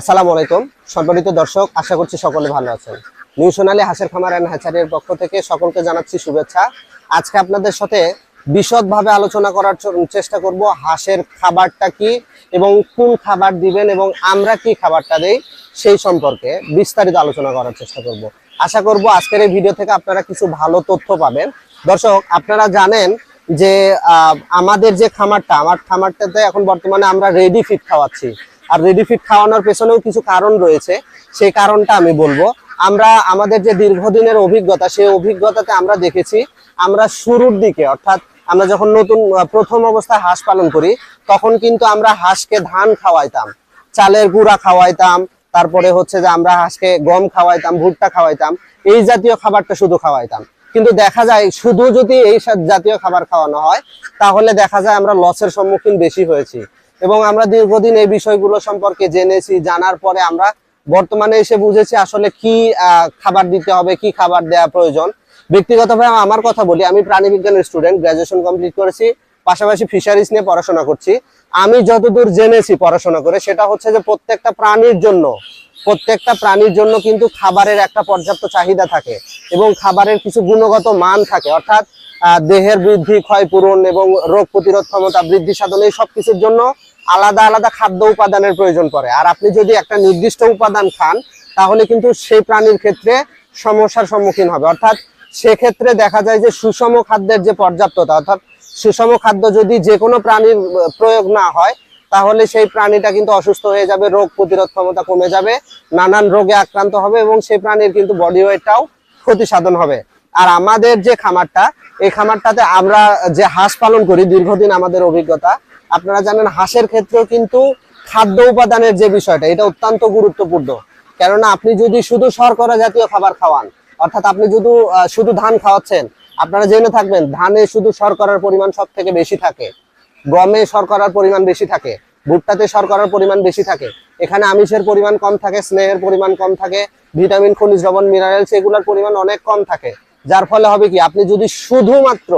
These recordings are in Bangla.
আসসালামু আলাইকুম। সম্মানিত দর্শক, আশা করছি সকলে ভালো আছেন। নিউ সোনালী হাঁসের খামার অ্যান্ড হ্যাচারির পক্ষ থেকে সকলকে জানাচ্ছি শুভেচ্ছা। আজকে আপনাদের সাথে বিশদভাবে আলোচনা করার চেষ্টা করব হাঁসের খাবারটা কি এবং কোন খাবার দিবেন এবং আমরা কি খাবারটা দেই সেই সম্পর্কে বিস্তারিত আলোচনা করার চেষ্টা করব। আশা করব আজকের এই ভিডিও থেকে আপনারা কিছু ভালো তথ্য পাবেন। দর্শক, আপনারা জানেন যে আমাদের যে খামারটা, আমার খামারটাতে এখন বর্তমানে আমরা রেডি ফিট খাওয়াচ্ছি। আর রেডি ফিট খাওয়ানোর পেছনেও কিছু কারণ রয়েছে, সেই কারণটা আমি বলব। আমরা, আমাদের যে দীর্ঘদিনের অভিজ্ঞতা, সেই অভিজ্ঞতাতে আমরা দেখেছি, আমরা শুরুর দিকে, অর্থাৎ আমরা যখন নতুন প্রথম অবস্থায় হাঁস পালন করি, তখন কিন্তু আমরা হাঁসকে ধান খাওয়াইতাম, চালের গুঁড়া খাওয়াইতাম, তারপরে হচ্ছে যে আমরা হাঁসকে গম খাওয়াইতাম, ভুট্টা খাওয়াইতাম, এই জাতীয় খাবারটা শুধু খাওয়াইতাম। কিন্তু দেখা যায়, শুধু যদি এই জাতীয় খাবার খাওয়ানো হয়, তাহলে দেখা যায় আমরা লসের সম্মুখীন বেশি হয়েছি। এবং আমরা দীর্ঘদিন এই বিষয়গুলো সম্পর্কে জেনেছি, জানার পরে আমরা বর্তমানে এসে বুঝেছি আসলে কি খাবার দিতে হবে, কি খাবার দেওয়া প্রয়োজন। ব্যক্তিগতভাবে আমার কথা বলি, আমি প্রাণী বিজ্ঞানের স্টুডেন্ট গ্রাজুয়েশন কমপ্লিট করেছি, পাশাপাশি ফিশারিজ নিয়ে পড়াশোনা করছি। আমি যতদূর জেনেছি পড়াশোনা করে, সেটা হচ্ছে যে প্রত্যেকটা প্রাণীর জন্য, প্রত্যেকটা প্রাণীর জন্য কিন্তু খাবারের একটা পর্যাপ্ত চাহিদা থাকে এবং খাবারের কিছু গুণগত মান থাকে। অর্থাৎ দেহের বৃদ্ধি, ক্ষয়পূরণ এবং রোগ প্রতিরোধ ক্ষমতা বৃদ্ধি সাধন এই সব কিছুর জন্য আলাদা আলাদা খাদ্য উপাদানের প্রয়োজন পড়ে। আর আপনি যদি একটা নির্দিষ্ট উপাদান খান, তাহলে কিন্তু সেই প্রাণীর ক্ষেত্রে সমস্যার সম্মুখীন হবে। অর্থাৎ সেক্ষেত্রে দেখা যায় যে সুষম খাদ্যের যে পর্যাপ্ততা, অর্থাৎ সুষম খাদ্য যদি যে কোনো প্রাণীর প্রয়োগ না হয়, তাহলে সেই প্রাণীটা কিন্তু অসুস্থ হয়ে যাবে, রোগ প্রতিরোধ ক্ষমতা কমে যাবে, নানান রোগে আক্রান্ত হবে এবং সেই প্রাণীর কিন্তু বডি ওয়েটটাও ক্ষতি সাধন হবে। আর আমাদের যে খামারটা, এই খামারটাতে আমরা যে হাঁস পালন করি, দীর্ঘদিন আমাদের অভিজ্ঞতা, আপনারা জানেন হাঁসের ক্ষেত্রেও কিন্তু খাদ্য উপাদানের যে বিষয়টা, এটা অত্যন্ত গুরুত্বপূর্ণ। কেননা আপনি যদি শুধু শর্করা জাতীয় খাবার খাওয়ান, অর্থাৎ আপনি শুধু শুধু ধান খাওয়াচ্ছেন, আপনারা জেনে থাকবেন, ধানে শুধু শর্করার পরিমাণ সব থেকে বেশি থাকে, গমে শর্করার পরিমাণ বেশি থাকে, ভুট্টাতে শর্করার পরিমাণ বেশি থাকে, এখানে আমিষের পরিমাণ কম থাকে, স্নেহের পরিমাণ কম থাকে, ভিটামিন, খনিজ লবণ, মিনারেলস, এগুলোর পরিমাণ অনেক কম থাকে। যার ফলে হবে কি, আপনি যদি শুধুমাত্র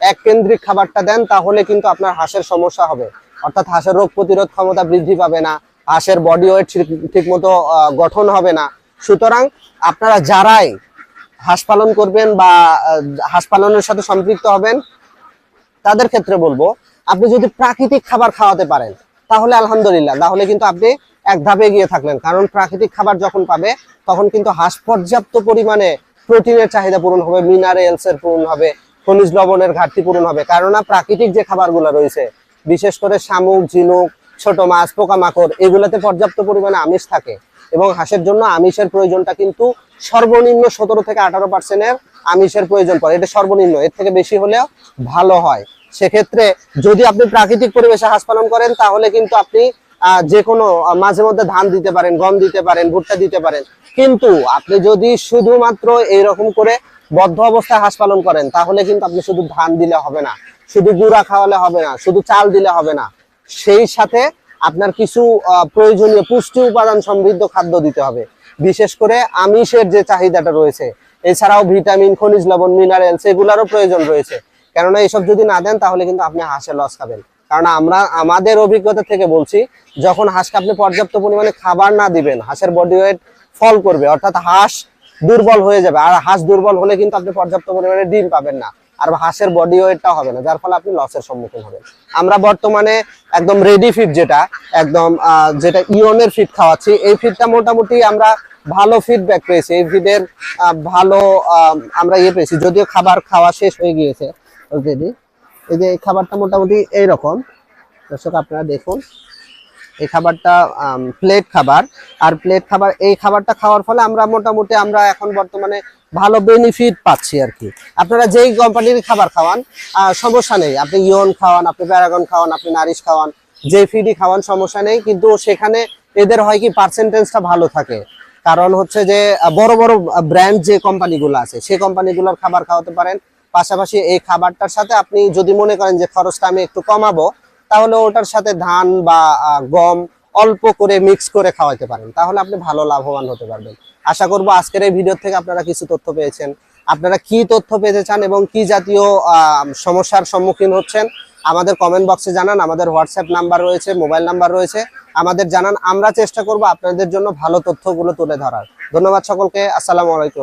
এক কেন্দ্রিক খাবারটা দেন, তাহলে কিন্তু আপনার হাঁসের সমস্যা হবে। অর্থাৎ হাঁসের রোগ প্রতিরোধ ক্ষমতা বৃদ্ধি পাবে না, হাঁসের বডি ওয়েট ঠিক মতো গঠন হবে না। সুতরাং আপনারা যারাই হাঁস পালন করবেন বা হাঁস পালনের সাথে সম্পৃক্ত হবেন, তাদের ক্ষেত্রে বলব, আপনি যদি প্রাকৃতিক খাবার খাওয়াতে পারেন, তাহলে আলহামদুলিল্লাহ তাহলে কিন্তু আপনি এক ধাপে এগিয়ে থাকলেন। কারণ প্রাকৃতিক খাবার যখন পাবে, তখন কিন্তু হাঁস পর্যাপ্ত পরিমাণে প্রোটিনের চাহিদা পূরণ হবে মিনারেলস এর পূরণ হবে, খনিজ লবণের ঘাটতি পূরণ হবে। কেননা প্রাকৃতিক যে খাবারগুলো রয়েছে, বিশেষ করে শামুক, ঝিনুক, ছোট মাছ, পোকামাকড়, এগুলোতে পর্যাপ্ত পরিমাণে আমিষ থাকে এবং হাঁসের জন্য আমিষের প্রয়োজনটা কিন্তু সর্বনিম্ন সতেরো থেকে আঠারো পার্সেন্টের আমিষের প্রয়োজন পড়ে। এটা সর্বনিম্ন, এর থেকে বেশি হলেও ভালো হয়। সেক্ষেত্রে যদি আপনি প্রাকৃতিক পরিবেশে হাঁস পালন করেন, তাহলে কিন্তু আপনি যে কোনো মাঝে মধ্যে ধান দিতে পারেন, গম দিতে পারেন, ভুট্টা দিতে পারেন। কিন্তু আপনি যদি শুধুমাত্র এইরকম করে বদ্ধ অবস্থায় হাঁস পালন করেন, তাহলে কিন্তু আপনি শুধু ধান দিলে হবে না, শুধু গুঁড়া খাওয়ালে হবে না, শুধু চাল দিলে হবে না। সেই সাথে আপনার কিছু প্রয়োজনীয় পুষ্টি উপাদান সমৃদ্ধ খাদ্য দিতে হবে। বিশেষ করে আমিষের যে চাহিদাটা রয়েছে, এছাড়াও ভিটামিন, খনিজ লবণ মিনারেলস এগুলারও প্রয়োজন রয়েছে। কেননা এসব যদি না দেন, তাহলে কিন্তু আপনি হাঁসের লস খাবেন। কারণ আমরা আমাদের অভিজ্ঞতা থেকে বলছি, যখন হাঁসকে আপনি পর্যাপ্ত পরিমাণে খাবার না দিবেন, হাঁসের বডি ওয়েট ফল করবে, অর্থাৎ হাঁস দুর্বল হয়ে যাবে। আর হাঁস দুর্বল হলে কিন্তু আপনি পর্যাপ্ত পরিমাণে ডিম পাবেন না, আর হাঁসের বডি ওয়েটটা হবে না, যার ফলে আপনি লসের সম্মুখীন হবেন। আমরা বর্তমানে একদম রেডি ফিড যেটা, একদম যেটা ইয়নের ফিড খাওয়াচ্ছি, এই ফিডটা মোটামুটি আমরা ভালো ফিডব্যাক পেয়েছি। এই ফিডের ভালো আমরা ইয়ে পেয়েছি, যদিও খাবার খাওয়া শেষ হয়ে গিয়েছে অলরেডি এই যে খাবারটা মোটামুটি এইরকম। দর্শক, আপনারা দেখুন। এই খাবারটা প্লেট খাবার। আর প্লেট খাবার, এই খাবারটা খাওয়ার ফলে আমরা মোটামুটি আমরা এখন বর্তমানে ভালো বেনিফিট পাচ্ছি আর কি। আপনারা যেই কোম্পানির খাবার খাওয়ান সমস্যা নেই। আপনি ইয়ন খাওয়ান, আপনি প্যারাগন খাওয়ান, আপনি নারিশ খাওয়ান যে ফিডই খাওয়ান, সমস্যা নেই। কিন্তু সেখানে এদের হয় কি পার্সেন্টেজটা ভালো থাকে। কারণ হচ্ছে যে বড় বড় ব্র্যান্ড যে কোম্পানিগুলো আছে সেই কোম্পানিগুলোর খাবার খাওয়াতে পারেন। পাশাপাশি এই খাবারটার সাথে আপনি যদি মনে করেন যে খরচটা আমি একটু কমাবো, তাহলে ওটার সাথে ধান বা গম অল্প করে মিক্স করে খাওয়াতে পারেন। তাহলে আপনি ভালো লাভবান হতে পারবেন। আশা করব আজকের এই ভিডিও থেকে আপনারা কিছু তথ্য পেয়েছেন। আপনারা কি তথ্য পেতে চান এবং কি জাতীয় সমস্যার সম্মুখীন হচ্ছেন, আমাদের কমেন্ট বক্সে জানান। আমাদের হোয়াটসঅ্যাপ নাম্বার রয়েছে মোবাইল নাম্বার রয়েছে। আমাদের জানান। আমরা চেষ্টা করব আপনাদের জন্য ভালো তথ্যগুলো তুলে ধরার। ধন্যবাদ সকলকে। আসসালামু আলাইকুম।